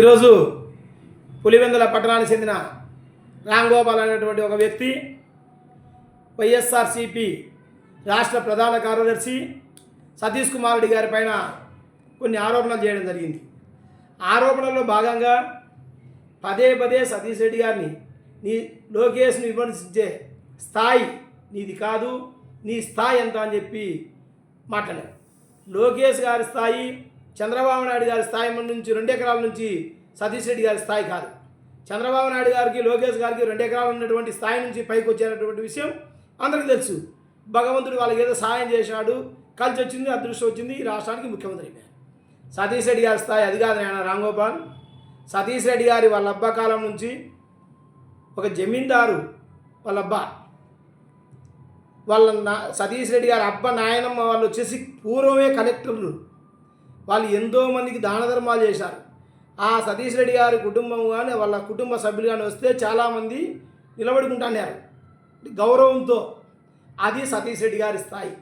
ఈరోజు పులివెందుల పట్టణానికి చెందిన రాంగోపాల్ అనేటువంటి ఒక వ్యక్తి వైఎస్ఆర్సిపి రాష్ట్ర ప్రధాన కార్యదర్శి సతీష్ కుమార్ రెడ్డి గారి పైన కొన్ని ఆరోపణలు చేయడం జరిగింది. ఆరోపణల్లో భాగంగా పదే పదే సతీష్ రెడ్డి గారిని నీ లోకేష్ని విమర్శించే స్థాయి నీది కాదు నీ స్థాయి ఎంత అని చెప్పి మాట్లాడారు. లోకేష్ గారి స్థాయి చంద్రబాబు నాయుడు గారి స్థాయి నుంచి రెండు ఎకరాల నుంచి సతీష్ రెడ్డి గారి స్థాయి కాదు. చంద్రబాబు నాయుడు గారికి లోకేష్ గారికి రెండు ఎకరాలు ఉన్నటువంటి స్థాయి నుంచి పైకి వచ్చేటటువంటి విషయం అందరికీ తెలుసు. భగవంతుడు వాళ్ళకి ఏదో సహాయం చేశాడు కలిసి వచ్చింది అదృష్టం వచ్చింది ఈ రాష్ట్రానికి ముఖ్యమంత్రి అయిపోయారు. సతీష్ రెడ్డి గారి స్థాయి అది కాదు నాయన రాంగోపాల్ సతీష్ రెడ్డి గారి వాళ్ళ అబ్బా కాలం నుంచి ఒక జమీందారు వాళ్ళ అబ్బా. వాళ్ళ నా సతీష్ రెడ్డి గారి అబ్బ నాయనమ్మ వాళ్ళు వచ్చేసి పూర్వమే కలెక్టర్లు. వాళ్ళు ఎంతో మందికి దాన ధర్మాలు చేశారు. ఆ సతీష్ రెడ్డి గారి కుటుంబం కానీ వాళ్ళ కుటుంబ సభ్యులు కానీ వస్తే చాలామంది నిలబడుకుంటున్నారు. గౌరవంతో అది సతీష్ రెడ్డి గారి స్థాయి.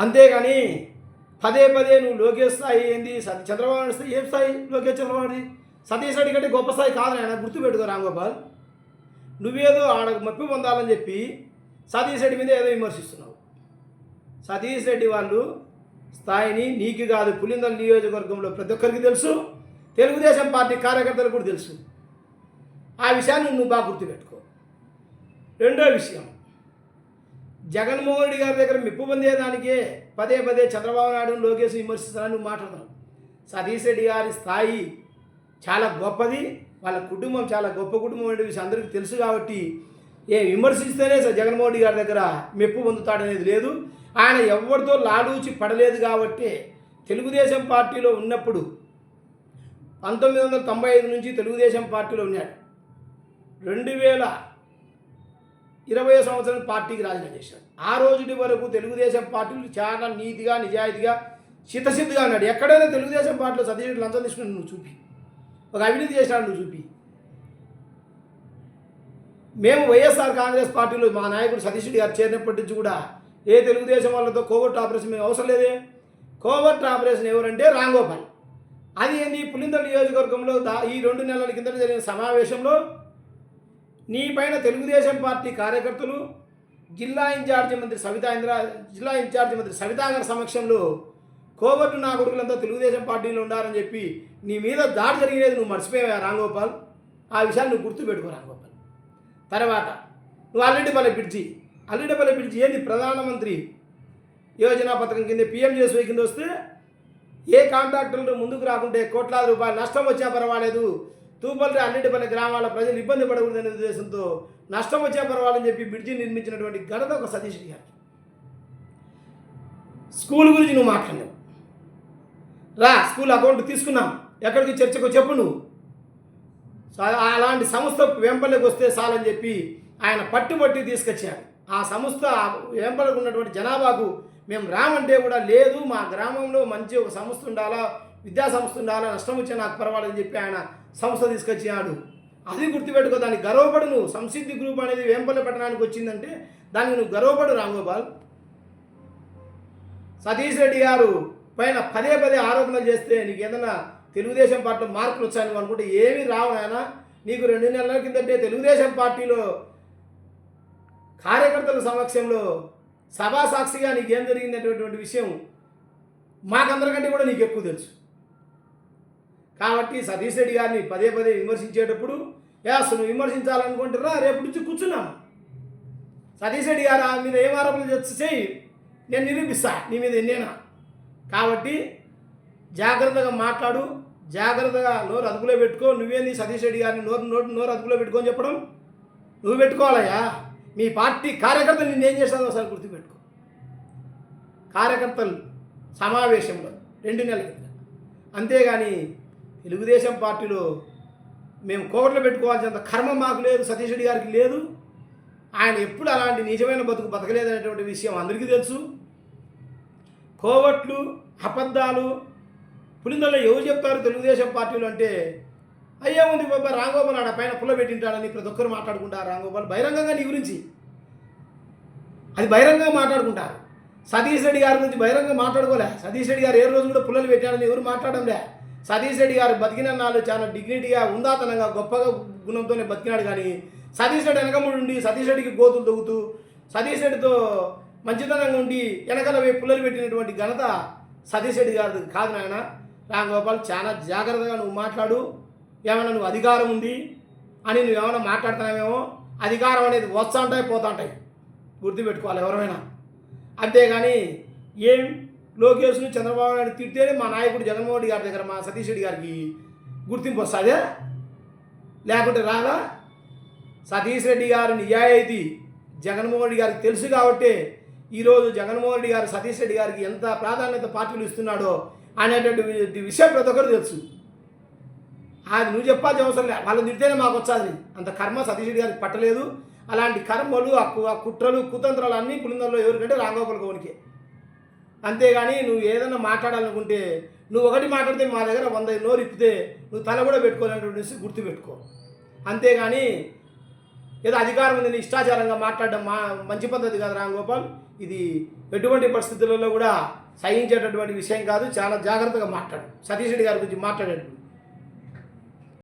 అంతేగాని పదే పదే నువ్వు లోకేష్ స్థాయి ఏంది సతీ చంద్రబాబు నాయుడు స్థాయి ఏం స్థాయి లోకేష్ చంద్రబాబు సతీష్ రెడ్డి కంటే గొప్ప స్థాయి కాదు ఆయన గుర్తుపెట్టుకో రాంగోపాల్. నువ్వేదో ఆడ మప్పి పొందాలని చెప్పి సతీష్ రెడ్డి మీద ఏదో విమర్శిస్తున్నావు. సతీష్ రెడ్డి వాళ్ళు స్థాయిని నీకు కాదు పులిందల నియోజకవర్గంలో ప్రతి ఒక్కరికి తెలుసు. తెలుగుదేశం పార్టీ కార్యకర్తలకు కూడా తెలుసు. ఆ విషయాన్ని నువ్వు బాగా గుర్తుపెట్టుకో రెండో విషయం. జగన్మోహన్ రెడ్డి గారి దగ్గర మెప్పు పొందేదానికే పదే పదే చంద్రబాబు నాయుడు లోకేష్ విమర్శిస్తారని నువ్వు మాట్లాడుతున్నావు సతీష్ రెడ్డి గారి స్థాయి చాలా గొప్పది. వాళ్ళ కుటుంబం చాలా గొప్ప కుటుంబం అనే విషయం అందరికీ తెలుసు కాబట్టి ఏ విమర్శిస్తేనే జగన్మోహన్ రెడ్డి గారి దగ్గర మెప్పు పొందుతాడనేది లేదు. ఆయన ఎవరితో లాలూచి పడలేదు కాబట్టి తెలుగుదేశం పార్టీలో ఉన్నప్పుడు పంతొమ్మిది వందల తొంభై ఐదు నుంచి తెలుగుదేశం పార్టీలో ఉన్నాడు. రెండు వేల ఇరవై సంవత్సరం పార్టీకి రాజీనామా చేశాడు. ఆ రోజుటి వరకు తెలుగుదేశం పార్టీలు చాలా నీతిగా నిజాయితీగా చిత్తశుద్ధిగా ఉన్నాడు. ఎక్కడైనా తెలుగుదేశం పార్టీలో సతీష్ లంచం తీసుకుని నువ్వు చూపి. ఒక అవినీతి చేశాడు నువ్వు చూపి. మేము వైఎస్ఆర్ కాంగ్రెస్ పార్టీలో మా నాయకుడు సతీష్ గారు చేరినప్పటి నుంచి కూడా ఏ తెలుగుదేశం వాళ్ళతో కోవర్ట్ ఆపరేషన్ మేము అవసరం లేదే? కోవర్ట్ ఆపరేషన్ ఎవరంటే రాంగోపాల్. అది ఏంది? పులిందల నియోజకవర్గంలో దా ఈ రెండు నెలల కిందట జరిగిన సమావేశంలో నీ పైన తెలుగుదేశం పార్టీ కార్యకర్తలు జిల్లా ఇన్ఛార్జి మంత్రి సవితా ఇంద్ర జిల్లా ఇన్ఛార్జి మంత్రి సవితా గారి సమక్షంలో కోవర్టు నా కొడుకులంతా తెలుగుదేశం పార్టీలో ఉండాలని చెప్పి నీ మీద దాడి జరిగినది నువ్వు మర్చిపోయావా రాంగోపాల్? ఆ విషయాన్ని నువ్వు గుర్తుపెట్టుకో రాంగోపాల్. తర్వాత నువ్వు అల్లిడిపల్లి బ్రిడ్జి అల్లిడపల్లి బ్రిడ్జి ఏంది ప్రధానమంత్రి యోజన పథకం కింద పిఎంజేఎస్వై కింద వస్తే ఏ కాంట్రాక్టర్లు ముందుకు రాకుంటే కోట్లాది రూపాయలు నష్టం వచ్చినా పర్వాలేదు. తూపల్లి అల్లిడపల్లి గ్రామాల ప్రజలు ఇబ్బంది పడకూడదనే ఉద్దేశంతో నష్టం వచ్చినా పర్వాలని చెప్పి బ్రిడ్జి నిర్మించినటువంటి ఘనత ఒక సతీష్ గారు స్కూల్ గురించి నువ్వు మాట్లాడినావు రా స్కూల్ అకౌంట్ తీసుకున్నాం ఎక్కడికి చర్చకు చెప్పు నువ్వు. అలాంటి సంస్థ వెంపల్లికి వస్తే చాలని చెప్పి ఆయన పట్టుబట్టి తీసుకొచ్చారు. ఆ సంస్థ వెంపలకు ఉన్నటువంటి జనాభాకు మేము రామంటే కూడా లేదు మా గ్రామంలో మంచి ఒక సంస్థ ఉండాలా విద్యా సంస్థ ఉండాలా నష్టం వచ్చే నాకు పర్వాలని చెప్పి ఆయన సంస్థ తీసుకొచ్చినాడు. అది గుర్తుపెట్టుకో దానికి గర్వపడు నువ్వు సంసిద్ధి గ్రూప్ అనేది వేంపల్లి పట్టణానికి వచ్చిందంటే దానికి నువ్వు గర్వపడు రాంగోపాల్. సతీష్ రెడ్డి గారు పైన పదే పదే ఆరోపణలు చేస్తే నీకు ఏదైనా తెలుగుదేశం పార్టీలో మార్కులు వచ్చాయని అనుకుంటే ఏమీ రావు నాయన. నీకు రెండు నెలల కిందంటే తెలుగుదేశం పార్టీలో కార్యకర్తల సమక్షంలో సభా సాక్షిగా నీకేం జరిగిందనేటటువంటి విషయం మాకందరికంటే కూడా నీకు ఎక్కువ తెలుసు. కాబట్టి సతీష్ రెడ్డి గారిని పదే పదే విమర్శించేటప్పుడు యాస్ నువ్వు విమర్శించాలనుకుంటున్నా రేపు నుంచి కూర్చున్నాను. సతీష్ రెడ్డి గారు మీద ఏం ఆరోపణలు చేస్తే చేయి నేను నిరూపిస్తా నీ మీద ఎన్నేనా కాబట్టి జాగ్రత్తగా మాట్లాడు జాగ్రత్తగా నోరు అదుపులో పెట్టుకో నువ్వేంది సతీష్ రెడ్డి గారిని నోరు నోటు నోరు అదుపులో పెట్టుకొని చెప్పడం? నువ్వు పెట్టుకోవాలయ్యా? మీ పార్టీ కార్యకర్తలు నిన్ను ఏం చేశాను ఒకసారి గుర్తుపెట్టుకో. కార్యకర్తలు సమావేశంలో రెండు నెలల కింద. అంతేగాని తెలుగుదేశం పార్టీలో మేము కోవట్లు పెట్టుకోవాల్సినంత కర్మ మాకు లేదు సతీష్ రెడ్డి గారికి లేదు. ఆయన ఎప్పుడు అలాంటి నిజమైన బతుకు బతకలేదనేటువంటి విషయం అందరికీ తెలుసు. కోవట్లు అబద్ధాలు పులిందల్లో ఎవరు చెప్తారు తెలుగుదేశం పార్టీలు అంటే అయ్యే ఉంది బాబా? రాంగోపాల్ ఆడ పైన పుల్ల పెట్టింటాడని ప్రతి ఒక్కరు మాట్లాడుకుంటారు రాంగోపాల్ బహిరంగంగా నీ గురించి. అది బహిరంగంగా మాట్లాడుకుంటారు సతీష్ రెడ్డి గారి గురించి బహిరంగంగా మాట్లాడుకోలే. సతీష్ రెడ్డి గారు ఏ రోజు కూడా పుల్లలు పెట్టాడని ఎవరు మాట్లాడంలే. సతీష్ రెడ్డి గారు బతికిన నాళ్ళు చాలా డిగ్నిటీగా ఉందాతనంగా గొప్పగా గుణంతోనే బతికినాడు కానీ సతీష్ రెడ్డి వెనకముడు ఉండి సతీష్ రెడ్డికి గోతులు తొగుతూ సతీష్ రెడ్డితో మంచితనంగా ఉండి వెనకాల పోయి పుల్లలు పెట్టినటువంటి ఘనత సతీష్ రెడ్డి గారి కాదు నాయన. రామ్ గోపాల్ చాలా జాగ్రత్తగా నువ్వు మాట్లాడు. ఏమైనా నువ్వు అధికారం ఉంది అని నువ్వు ఏమైనా మాట్లాడుతున్నావేమో అధికారం అనేది వస్తూ ఉంటాయి పోతా ఉంటాయి గుర్తుపెట్టుకోవాలి ఎవరైనా. అంతేగాని ఏం లోకేష్ను చంద్రబాబు నాయుడు తిట్టేనే మా నాయకుడు జగన్మోహన్ రెడ్డి గారి దగ్గర మా సతీష్ రెడ్డి గారికి గుర్తింపు వస్తుందే? లేకుంటే రాదా? సతీష్ రెడ్డి గారి నిజాయితీ జగన్మోహన్ రెడ్డి గారికి తెలుసు కాబట్టి ఈరోజు జగన్మోహన్ రెడ్డి గారు సతీష్ రెడ్డి గారికి ఎంత ప్రాధాన్యత పార్టీలు ఇస్తున్నాడో అనేటువంటి విషయం ప్రతి ఒక్కరు తెలుసు. అది నువ్వు చెప్పాల్సిన అవసరం లేదు వాళ్ళు తిడితేనే మాకు వచ్చాది. అంత కర్మ సతీష్ గారికి పట్టలేదు. అలాంటి కర్మలు ఆ కు- ఆ కుట్రలు కుతంత్రాలు అన్నీ పులిందల్లో ఎవరికంటే రాంగోపాల్ గౌనికి అంతేగాని నువ్వు ఏదైనా మాట్లాడాలనుకుంటే నువ్వు ఒకటి మాట్లాడితే మా దగ్గర వంద నోరు ఇప్పితే నువ్వు తల కూడా పెట్టుకోవాలనేటువంటి గుర్తుపెట్టుకో. అంతేగాని ఏదో అధికారం ఉంది ఇష్టాచారంగా మాట్లాడడం మా మంచి పద్ధతి కాదు రాంగోపాల్. ఇది ఎటువంటి పరిస్థితులలో కూడా సహించేటటువంటి విషయం కాదు. చాలా జాగ్రత్తగా మాట్లాడు. సతీష్ రెడ్డి గారి గురించి మాట్లాడేటప్పుడు